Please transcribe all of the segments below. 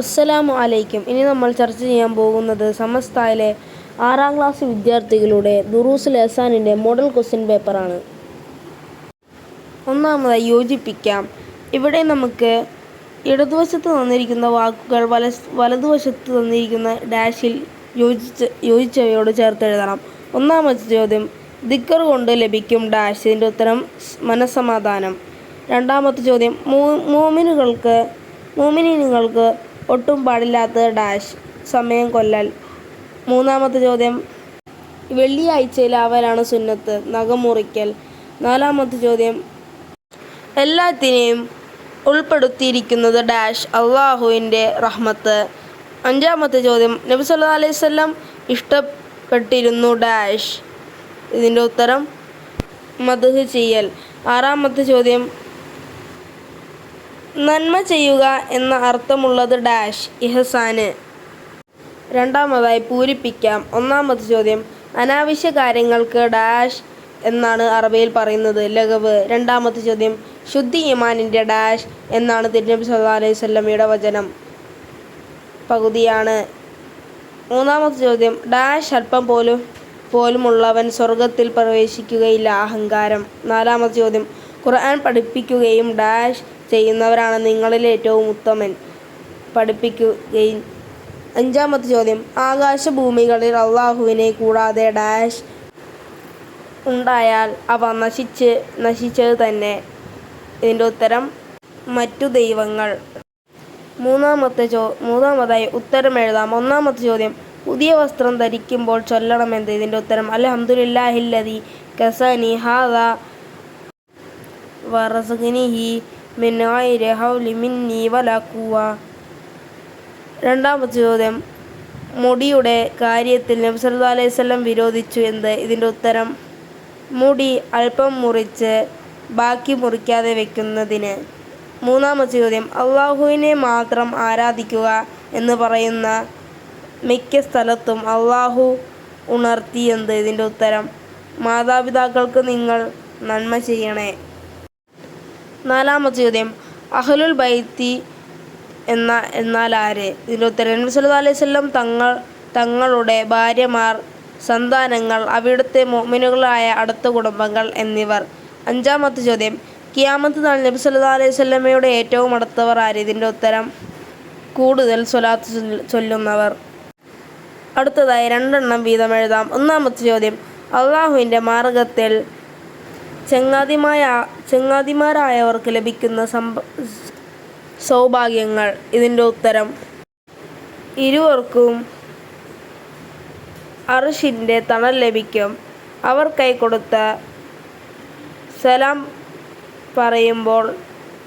അസ്സലാമു അലൈക്കും. ഇനി നമ്മൾ ചർച്ച ചെയ്യാൻ പോകുന്നത് സമസ്തയിലെ ആറാം ക്ലാസ് വിദ്യാർത്ഥികളുടെ ദുറൂസ് ലഹസാനിന്റെ മോഡൽ ക്വസ്റ്റ്യൻ പേപ്പറാണ് ഒന്നാമതായി യോജിപ്പിക്കാം. ഇവിടെ നമുക്ക് ഇടതുവശത്ത് തന്നിരിക്കുന്ന വാക്കുകൾ വല വലതുവശത്ത് തന്നിരിക്കുന്ന ഡാഷിൽ യോജിച്ച് യോജിച്ചവയോട് ചേർത്ത് എഴുതണം. ഒന്നാമത്തെ ചോദ്യം ദിക്കർ കൊണ്ട് ലഭിക്കും ഡാഷ് ഇതിന്റെ ഉത്തരം മനസ്സമാധാനം. രണ്ടാമത്തെ ചോദ്യം മൂ മോമിനുകൾക്ക് മൂമിനിങ്ങൾക്ക് ഒട്ടും പാടില്ലാത്ത ഡാഷ്. സമയം കൊല്ലൽ. മൂന്നാമത്തെ ചോദ്യം. വെള്ളിയാഴ്ചയിൽ അവരാണ് സുന്നത്ത്. നഖം മുറിക്കൽ. നാലാമത്തെ ചോദ്യം. എല്ലാത്തിനെയും ഉൾപ്പെടുത്തിയിരിക്കുന്നത് ഡാഷ് അള്ളാഹുവിന്റെ റഹ്മത്ത്. അഞ്ചാമത്തെ ചോദ്യം. നബി സല്ലാ അലൈഹി സ്വല്ലം ഇഷ്ടപ്പെട്ടിരുന്നു ഡാഷ്. ഇതിന്റെ ഉത്തരം മധു ചെയ്യൽ. ആറാമത്തെ ചോദ്യം. നന്മ ചെയ്യുക എന്ന അർത്ഥമുള്ളത് ഡാഷ് ഇഹസാന്. രണ്ടാമതായി പൂരിപ്പിക്കാം. ഒന്നാമത് ചോദ്യം അനാവശ്യ കാര്യങ്ങൾക്ക് ഡാഷ് എന്നാണ് അറബിയിൽ പറയുന്നത് ലഘവ്. രണ്ടാമത്തെ ചോദ്യം ശുദ്ധി ഇമാനിന്റെ ഡാഷ് എന്നാണ് തിരുനബി സല്ലാ അലൈഹി വസല്ലമയുടെ വചനം പകുതിയാണ്. മൂന്നാമത്തെ ചോദ്യം ഡാഷ് അല്പം പോലും പോലുമുള്ളവൻ സ്വർഗത്തിൽ പ്രവേശിക്കുകയില്ല അഹങ്കാരം. നാലാമത്തെ ചോദ്യം ഖുർആൻ പഠിപ്പിക്കുകയും ഡാഷ് ചെയ്യുന്നവരാണ് നിങ്ങളിൽ ഏറ്റവും ഉത്തമൻ. പഠിപ്പിക്കുകയും അഞ്ചാമത്തെ ചോദ്യം ആകാശഭൂമികളിൽ അള്ളാഹുവിനെ കൂടാതെ ഡാഷ് ഉണ്ടായാൽ അവ നശിച്ച് നശിച്ചത് തന്നെ. ഇതിന്റെ ഉത്തരം മറ്റു ദൈവങ്ങൾ. മൂന്നാമത്തെ ചോ മൂന്നാമതായി ഉത്തരം എഴുതാം. ഒന്നാമത്തെ ചോദ്യം പുതിയ വസ്ത്രം ധരിക്കുമ്പോൾ ചൊല്ലണമെന്ത്? ഇതിന്റെ ഉത്തരം അൽഹംദുലില്ലാഹില്ലദി കസനി ഹാദ വറസഖനിഹി മിൻ ഹൗലി മിന്നി വലാ രണ്ടാമത്തെ ചോദ്യം മുടിയുടെ കാര്യത്തിൽ നബി സല്ലല്ലാഹു അലൈഹി വിരോധിച്ചു എന്ത്? ഇതിന്റെ ഉത്തരം മുടി അല്പം മുറിച്ച് ബാക്കി മുറിക്കാതെ വെക്കുന്നതിന്. മൂന്നാമത്തെ ചോദ്യം അള്ളാഹുവിനെ മാത്രം ആരാധിക്കുക എന്ന് പറയുന്ന മിക്ക സ്ഥലത്തും അള്ളാഹു ഉണർത്തിയെന്ത് ഇതിന്റെ ഉത്തരം മാതാപിതാക്കൾക്ക് നിങ്ങൾ നന്മ ചെയ്യണേ. നാലാമത്തെ ചോദ്യം അഹ്ലുൽ ബൈത്തി എന്ന എന്നാൽ ആര് ഇതിന്റെ ഉത്തരം നബി സല്ലല്ലാഹു അലൈഹി വസല്ലം തങ്ങൾ തങ്ങളുടെ ഭാര്യമാർ സന്താനങ്ങൾ അവിടുത്തെ മോമിനുകളായ അടുത്ത കുടുംബങ്ങൾ എന്നിവർ. അഞ്ചാമത്തെ ചോദ്യം കിയാമത്ത് നാൾ നബി സല്ലല്ലാഹു അലൈഹി വസല്ലമയുടെ ഏറ്റവും അടുത്തവർ ആര്? ഇതിന്റെ ഉത്തരം കൂടുതൽ സ്വലാത്ത് ചൊല്ലുന്നവർ. അടുത്തതായി രണ്ടെണ്ണം വീതം എഴുതാം. ഒന്നാമത്തെ ചോദ്യം അള്ളാഹുവിന്റെ മാർഗത്തിൽ ചങ്ങാതിമായ ചങ്ങാതിമാരായവർക്ക് ലഭിക്കുന്ന സമ്പ സൗഭാഗ്യങ്ങൾ. ഇതിന്റെ ഉത്തരം ഇരുവർക്കും അർഷിന്റെ തണൽ ലഭിക്കും. അവർ കൈ കൊടുത്ത സലാം പറയുമ്പോൾ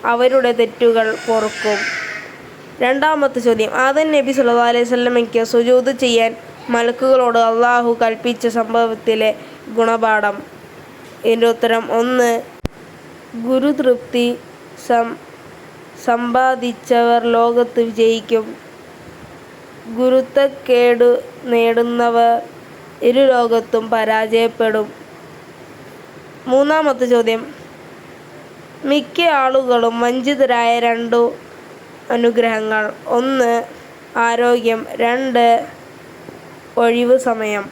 അവരുടെ തെറ്റുകൾ പൊറുക്കും. രണ്ടാമത്തെ ചോദ്യം ആദൻ നബി സുല്ലാ അലൈഹി സ്വലമയ്ക്ക് സുജൂദ് ചെയ്യാൻ മലക്കുകളോട് അള്ളാഹു കൽപ്പിച്ച സംഭവത്തിലെ ഗുണപാഠം. ഇതിന്റെ ഉത്തരം ഒന്ന്. ഗുരുതൃപ്തി സം സമ്പാദിച്ചവർ ലോകത്ത് വിജയിക്കും. ഗുരുത്തക്കേട് നേടുന്നവർ ഇരു ലോകത്തും പരാജയപ്പെടും. മൂന്നാമത്തെ ചോദ്യം. മിക്ക ആളുകളും വഞ്ചിതരായ രണ്ടു അനുഗ്രഹങ്ങൾ. ഒന്ന് ആരോഗ്യം. രണ്ട് ഒഴിവ് സമയം.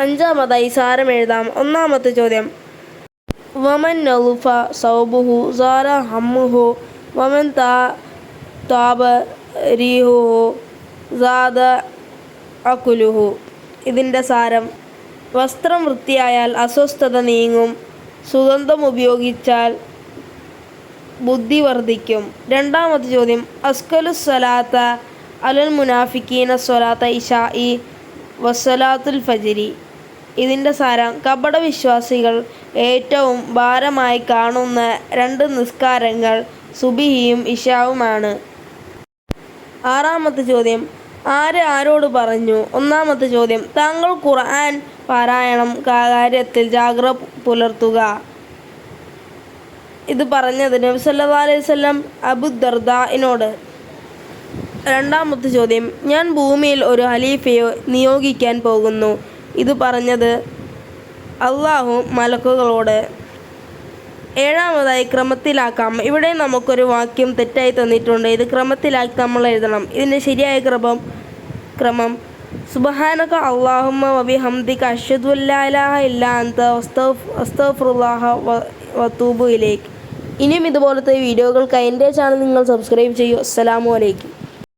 അഞ്ചാമതായി സാരം എഴുതാം. ഒന്നാമത്തെ ചോദ്യം. വമൻ നൗഫ സൗബുഹു സാര ഹമ്മുഹു വമൻ താ താപ റീഹുഹു സാദ അകുലുഹു. ഇതിന്റെ സാരം. വസ്ത്രം വൃത്തിയായാൽ അസ്വസ്ഥത നീങ്ങും. സുഗന്ധം ഉപയോഗിച്ചാൽ ബുദ്ധി വർദ്ധിക്കും. രണ്ടാമത്തെ ചോദ്യം. അസ്കലു സ്വലാത്ത അലൽ മുനാഫിക്കീന സ്വലാത്ത ഇഷായി വസ്സലാത്തുൽ ഫജിരി. ഇതിന്റെ സാരം കപട വിശ്വാസികൾ ഏറ്റവും ഭാരമായി കാണുന്ന രണ്ട് നിസ്കാരങ്ങൾ സുബിഹിയും ഇഷാവുമാണ്. ആറാമത്തെ ചോദ്യം ആര് ആരോട് പറഞ്ഞു? ഒന്നാമത്തെ ചോദ്യം താങ്കൾ ഖുർആൻ പാരായണം കാര്യത്തിൽ ജാഗ്രത പുലർത്തുക. ഇത് പറഞ്ഞത് നബി സല്ലാ അലൈഹി വസല്ലം അബു ദർദാഇനോട് രണ്ടാമത്തെ ചോദ്യം ഞാൻ ഭൂമിയിൽ ഒരു ഹലീഫയോ നിയോഗിക്കാൻ പോകുന്നു. ഇത് പറഞ്ഞത് അള്ളാഹു മലക്കുകളോട് ഏഴാമതായി ക്രമത്തിലാക്കാം. ഇവിടെ നമുക്കൊരു വാക്യം തെറ്റായി തന്നിട്ടുണ്ട്. ഇത് ക്രമത്തിലാക്കി നമ്മൾ എഴുതണം. ഇതിന്റെ ശരിയായ ക്രമം ക്രമം സുബഹാനക അള്ളാഹുമ്മ വബി ഹംദിക ഇലാഹ ഇല്ല അന്ത അസ്തഗ്ഫിറുല്ലാഹ വ- വതൂബു ഇലൈക്. ഇനിയും ഇതുപോലത്തെ വീഡിയോകൾക്കായി എന്റെ ചാനൽ നിങ്ങൾ സബ്സ്ക്രൈബ് ചെയ്യൂ. അസ്സലാമു അലൈക്കും.